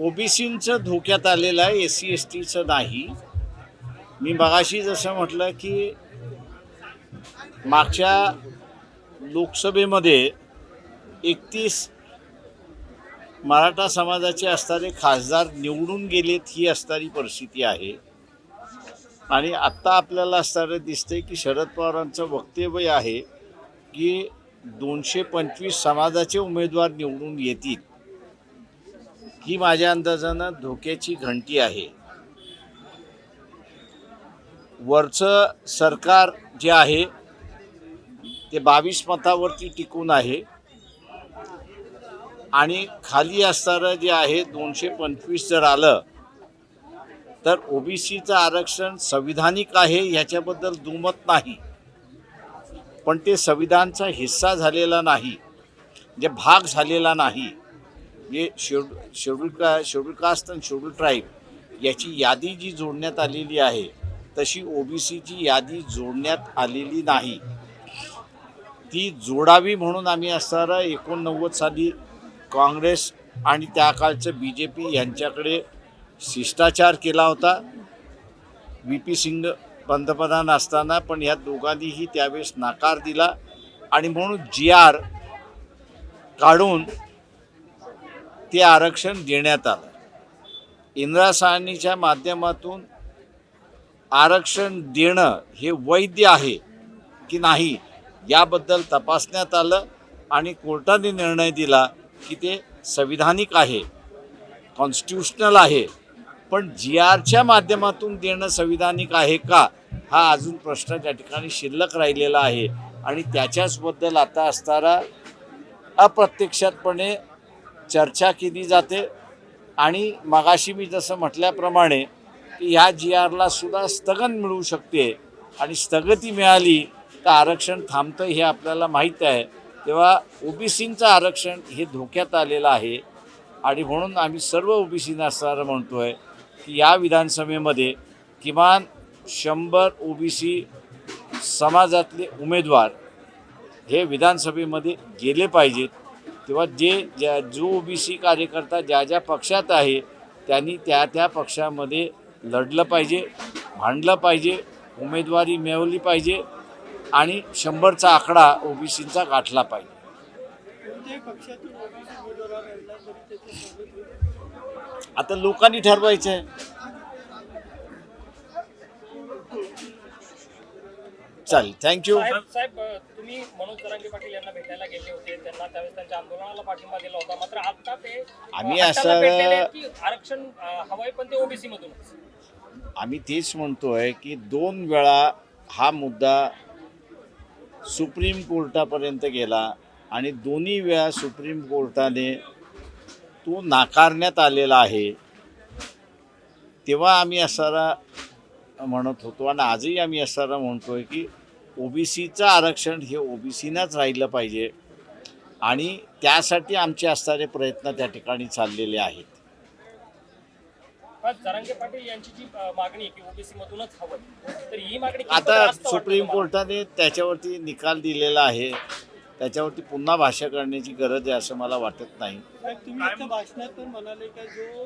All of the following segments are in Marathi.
ओबीसींचं धोक्यात आलेलं आहे एस सी एस टीचं नाही. मी मगाशी जसं म्हटलं की मागच्या लोकसभेमध्ये एकतीस मराठा समाजाचे असणारे खासदार निवडून गेलेत ही असणारी परिस्थिती आहे. आणि आत्ता आपल्याला असणारं दिसतंय की शरद पवारांचं वक्तव्य आहे की दोनशे पंचवीस समाजाचे उमेदवार निवडून येतील. ही माझ्या अंदाजानं धोक्याची घंटी आहे. वरचं सरकार जे आहे ते बावीस मतावरती टिकून आहे. आणि खाली असणारं जे आहे दोनशे पंचवीस जर आलं तर ओबीसीचं आरक्षण संविधानिक आहे ह्याच्याबद्दल दुमत नाही. पण ते संविधानचा हिस्सा झालेला नाही जे भाग झालेला नाही. जे शेड शेड्यूल का शेड्यूल कास्ट आणि शेड्यूल ट्राईब याची यादी जी जोडण्यात आलेली आहे तशी ओबीसीची यादी जोडण्यात आलेली नाही. ती जोडावी म्हणून आम्ही असणारा एकोणनव्वद साली काँग्रेस आणि त्या काळचं बी जे पी यांच्याकडे शिष्टाचार केला होता. व्ही पी सिंग पंतप्रधान असताना पण ह्या दोघांनीही त्यावेळेस नाकार दिला आणि म्हणून जी आर काढून ते आरक्षण देण्यात आलं. इंदिरा साहनीच्या माध्यमातून आरक्षण देणं हे वैध आहे की नाही याबद्दल तपासण्यात आलं आणि कोर्टाने निर्णय दिला की ते संविधानिक आहे कॉन्स्टिट्युशनल आहे. पण जी आरच्या माध्यमातून देणं संविधानिक आहे का हा अजून प्रश्न त्या ठिकाणी शिल्लक राहिलेला आहे. आणि त्याच्याचबद्दल आता असणारा अप्रत्यक्षातपणे चर्चा केली जाते. आणि मगाशी मी जसं म्हटल्याप्रमाणे की ह्या जी आरला सुद्धा स्थगन मिळू शकते. आणि स्थगती मिळाली तर आरक्षण थांबतं हे आपल्याला माहीत आहे. तेव्हा ओबीसींचं आरक्षण हे धोक्यात आलेलं आहे. आणि म्हणून आम्ही सर्व ओबीसीना असणारं म्हणतो आहे की या विधानसभेमध्ये किमान शंभर ओबीसी समाजातले उमेदवार हे विधानसभेमध्ये गेले पाहिजेत. तेव्हा जे ज्या जो ओबीसी कार्यकर्ता ज्या ज्या पक्षात आहे त्यांनी त्या त्या पक्षामध्ये लढलं पाहिजे भांडलं पाहिजे उमेदवारी मिळवली पाहिजे आणि शंभरचा आकडा ओबीसींचा गाठला पाहिजे. आणला तरी त्याचे स्वागत होईल. आता लोकांनी ठरवायचं आहे चालेल. थँक्यू साहेब तुम्ही मनोज पाटील यांना भेटायला गेले होते. त्यांना त्यावेळेस त्यांच्या आंदोलनाला पाठिंबा दिला होता. मात्र आता ते आम्ही असं- पेटलेले आहेत की आरक्षण अ, हवंय पण ते ओबीसी मधूनच. आम्ही तेच म्हणतोय की दोन वेळा हा मुद्दा सुप्रीम कोर्टापर्यंत गेला आणि दोन्ही वेळा सुप्रीम कोर्टाने तो नाकारण्यात आलेला आहे. तेव्हा आम्ही असारा म्हणत होतो आणि आजही आम्ही असारा म्हणतोय की ओबीसीचं आरक्षण हे ओबीसीनाच राहिलं पाहिजे. आणि त्यासाठी आमचे असणारे प्रयत्न त्या ठिकाणी चाललेले आहेत. पाटील यांची जी मागणी की तर ही मागणी आता सुप्रीम? कोर्टाने त्याच्यावरती निकाल दिलेला आहे. त्याच्यावरती पुन्हा भाष्य करण्याची गरज आहे असं मला वाटत नाही. साहेब तुम्ही आता भाषणात पण म्हणाले का जो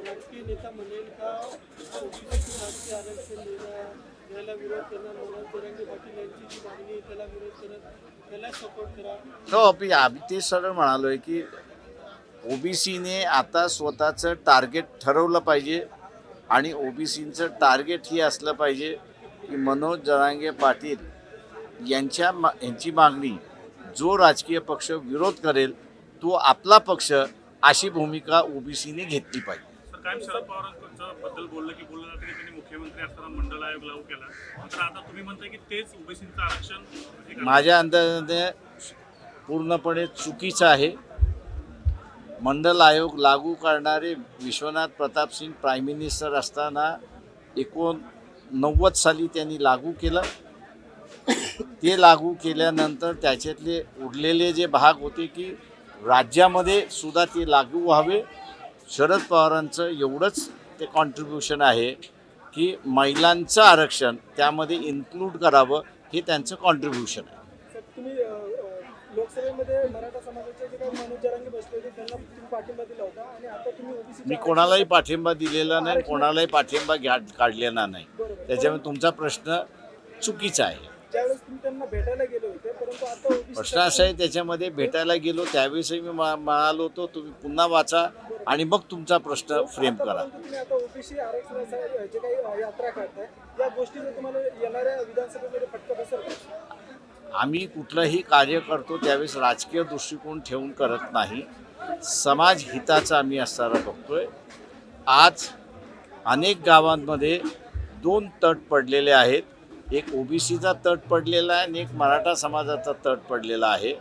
राजकीय नेता म्हणेल का ओबीसी राजकीय आरक्षण विरोध करणार मनोज जरांगे पाटील यांची जी मागणी आहे त्याला विरोध करत त्याला सपोर्ट करा. हो मी आम्ही ते सरळ म्हणालो आहे की ओबीसीने आता स्वतःचं टार्गेट ठरवलं पाहिजे आणि ओबीसीचं टार्गेट हे असलं पाहिजे की मनोज जरांगे पाटील यांच्या मा यांची मागणी जो राजकीय पक्ष विरोध करेल तो आपला पक्ष अशी भूमिका ओबीसीने घेतली पाहिजे. कायम शरद पवारांचं बद्दल बोललं की बोललं जातं की त्यांनी मुख्यमंत्री असताना मंडळ आयोग लागू केला. मात्र आता तुम्ही म्हणताय की तेच ओबीसीचं आरक्षण माझ्या अंदाजाने पूर्णपणे चुकीचं आहे. मंडल आयोग लागू करणारे विश्वनाथ प्रताप सिंग प्राईम मिनिस्टर असताना एकोणनव्वद साली त्यांनी लागू केलं. ते लागू केल्यानंतर त्याच्यातले उरलेले जे भाग होते की राज्यामध्ये सुद्धा ते लागू व्हावे. शरद पवारांचं एवढंच ते कॉन्ट्रीब्युशन आहे की महिलांचं आरक्षण त्यामध्ये इन्क्लूड करावं हे त्यांचं कॉन्ट्रीब्युशन आहे. मी कोणालाही पाठिंबा दिलेला नाही कोणालाही पाठिंबा घ्या काढलेला नाही. त्याच्यामुळे तुमचा प्रश्न चुकीचा आहे. प्रश्न असा आहे त्याच्यामध्ये भेटायला गेलो त्यावेळेसही मी म्हणालो होतो तुम्ही पुन्हा वाचा आणि मग तुमचा प्रश्न फ्रेम करा? आम्ही कुठलंही कार्य करतो त्यावेळेस राजकीय दृष्टिकोन ठेवून करत नाही. समाज हिताचा आम्ही असताना बघतोय. आज अनेक गावांमध्ये दोन तट पडलेले आहेत. एक ओबीसीचा तट पडलेला आहे आणि एक मराठा समाजाचा तट पडलेला आहे.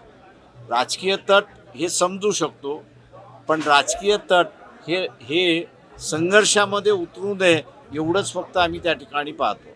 राजकीय तट हे समजू शकतो पण राजकीय तट हे हे संघर्षामध्ये उतरू नये एवढंच फक्त आम्ही त्या ठिकाणी पाहतो.